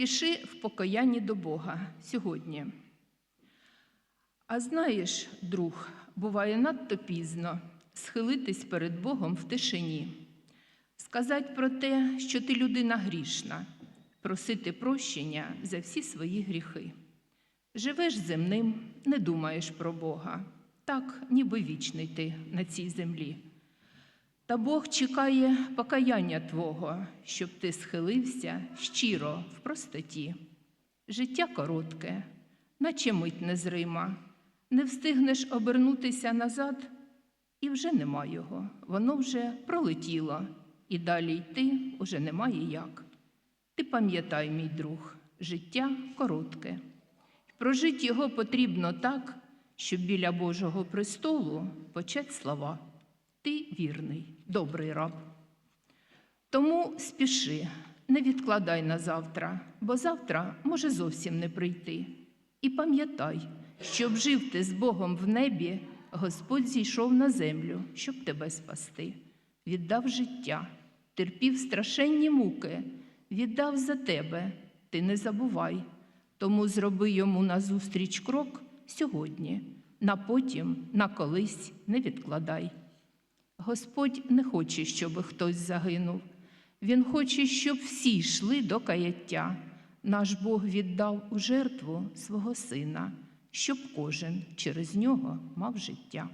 спіши в покаянні до Бога сьогодні. А знаєш, друг, буває надто пізно схилитись перед Богом в тишині, сказати про те, що ти людина грішна, просити прощення за всі свої гріхи. Живеш земним, не думаєш про Бога, так, ніби вічний ти на цій землі. Та Бог чекає покаяння Твого, щоб ти схилився щиро в простоті. Життя коротке, наче мить незрима, не встигнеш обернутися назад, і вже нема його, воно вже пролетіло, і далі йти уже немає як. Ти пам'ятай, мій друг, життя коротке. Прожить його потрібно так, щоб біля Божого престолу почать слова. Ти вірний, добрий раб. Тому спіши, не відкладай на завтра, бо завтра може зовсім не прийти. І пам'ятай, щоб жив ти з Богом в небі, Господь зійшов на землю, щоб тебе спасти, віддав життя, терпів страшенні муки, віддав за тебе, ти не забувай. Тому зроби йому назустріч крок сьогодні, на потім, на колись не відкладай. Господь не хоче, щоб хтось загинув. Він хоче, щоб всі йшли до каяття. Наш Бог віддав у жертву свого сина, щоб кожен через нього мав життя.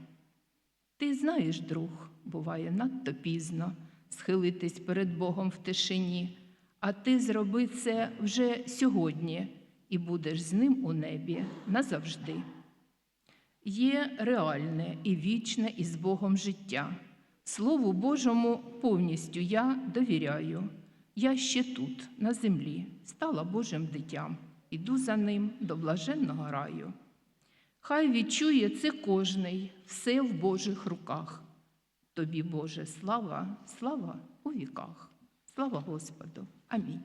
Ти знаєш, друг, буває надто пізно схилитись перед Богом в тишині, а ти зроби це вже сьогодні і будеш з ним у небі назавжди. Є реальне і вічне із Богом життя. Слову Божому повністю я довіряю. Я ще тут, на землі, стала Божим дитям, іду за ним до блаженного раю. Хай відчує це кожний, все в Божих руках. Тобі, Боже, слава, слава у віках. Слава Господу. Амінь.